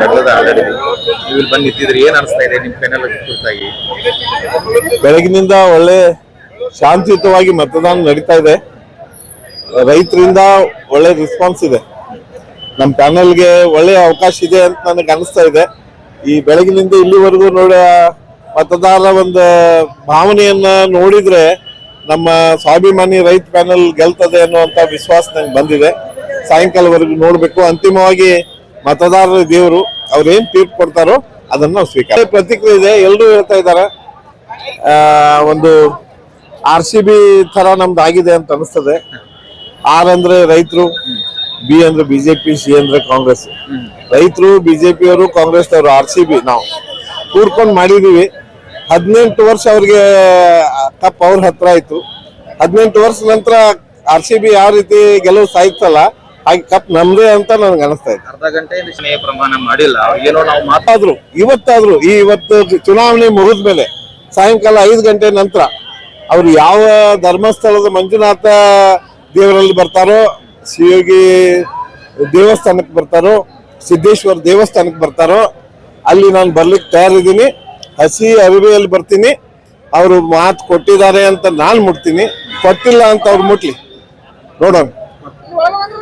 ನಡೆದ ಆಲ್ರೆಡಿ. ನೀವು ಇಲ್ಲಿ ಬಂದು ನಿಂತಿದ್ರೆ ಏನ್ ಅನಿಸ್ತಾ ಇದೆ ಬೆಳಗಿನಿಂದ ಒಳ್ಳೆ ಶಾಂತಿಯುತವಾಗಿ ಮತದಾನ ನಡೀತಾ ಇದೆ. ರೈತರಿಂದ ಒಳ್ಳೆ ರೆಸ್ಪಾನ್ಸ್ ಇದೆ. ನಮ್ಮ ಪ್ಯಾನಲ್ಗೆ ಒಳ್ಳೆ ಅವಕಾಶ ಇದೆ ಅಂತ ನನಗೆ ಅನಿಸ್ತಾ ಇದೆ. ಈ ಬೆಳಗಿನಿಂದ ಇಲ್ಲಿವರೆಗೂ ನೋಡ ಮತದಾರರ ಒಂದು ಭಾವನೆಯನ್ನ ನೋಡಿದ್ರೆ ನಮ್ಮ ಸ್ವಾಭಿಮಾನಿ ರೈತ ಪ್ಯಾನಲ್ ಗೆಲ್ತದೆ ಅನ್ನುವಂತ ವಿಶ್ವಾಸ ನನಗೆ ಬಂದಿದೆ. ಸಾಯಂಕಾಲವರೆಗೂ ನೋಡಬೇಕು. ಅಂತಿಮವಾಗಿ ಮತದಾರರ ದೇವರು ಅವ್ರೇನ್ ತೀರ್ಪು ಕೊಡ್ತಾರೋ ಅದನ್ನ ನಾವು ಸ್ವೀಕಾರ. ಪ್ರತಿಕ್ರಿಯೆ ಇದೆ. ಎಲ್ಲರೂ ಹೇಳ್ತಾ ಇದ್ದಾರೆ. ಒಂದು ಆರ್ ಸಿ ಬಿ ತರ ನಮ್ದು ಆಗಿದೆ ಅಂತ ಅನಿಸ್ತದೆ. ಆರ್ ಅಂದ್ರೆ ರೈತರು, ಬಿ ಅಂದ್ರೆ ಬಿಜೆಪಿ ಸಿ ಅಂದ್ರೆ ಕಾಂಗ್ರೆಸ್. ರೈತರು ಬಿಜೆಪಿ ಅವರು ಕಾಂಗ್ರೆಸ್ ಅವರು ಆರ್ ಸಿ ಬಿ, ನಾವು ಕೂಡ್ಕೊಂಡು ಮಾಡಿದೀವಿ. ಹದಿನೆಂಟು ವರ್ಷ ಅವ್ರಿಗೆ ಕಪ್ ಅವ್ರ ಹತ್ರ ಆಯ್ತು ಹದಿನೆಂಟು ವರ್ಷ ನಂತರ ಆರ್ ಸಿ ಬಿ ಯಾವ ರೀತಿ ಗೆಲುವು ಸಾಯ್ತಲ್ಲ ಹಾಗೆ ಕಪ್ ನಮ್ದೇ ಅಂತ ನನಗೆ ಅನಿಸ್ತಾ ಇದೆ. ಅರ್ಧ ಗಂಟೆಯಿಂದ ಸ್ನೇಹ ಪ್ರಮಾಣ ಮಾಡಿಲ್ಲ. ಏನೋ ನಾವು ಮಾತು ಮಾತಾದ್ರು ಇವತ್ತಾದ್ರು ಈ ಇವತ್ತು ಚುನಾವಣೆ ಮುಗಿದ ಮೇಲೆ ಸಾಯಂಕಾಲ ಐದು ಗಂಟೆ ನಂತರ ಅವ್ರು ಯಾವ ಧರ್ಮಸ್ಥಳದ ಮಂಜುನಾಥ ದೇವರಲ್ಲಿ ಬರ್ತಾರೋ ಶಿವಗಿ ದೇವಸ್ಥಾನಕ್ಕೆ ಬರ್ತಾರೋ ಸಿದ್ದೇಶ್ವರ ದೇವಸ್ಥಾನಕ್ಕೆ ಬರ್ತಾರೋ ಅಲ್ಲಿ ನಾನು ಬರ್ಲಿಕ್ಕೆ ತಯಾರಿದ್ದೀನಿ ಹಸಿ ಅರಿವೆಯಲ್ಲಿ ಬರ್ತೀನಿ ಅವರು ಮಾತು ಕೊಟ್ಟಿದ್ದಾರೆ ಅಂತ ನಾನು ಮುಟ್ತೀನಿ ಕೊಟ್ಟಿಲ್ಲ ಅಂತ ಅವ್ರು ಮುಟ್ಲಿ. ನೋಡೋಣ.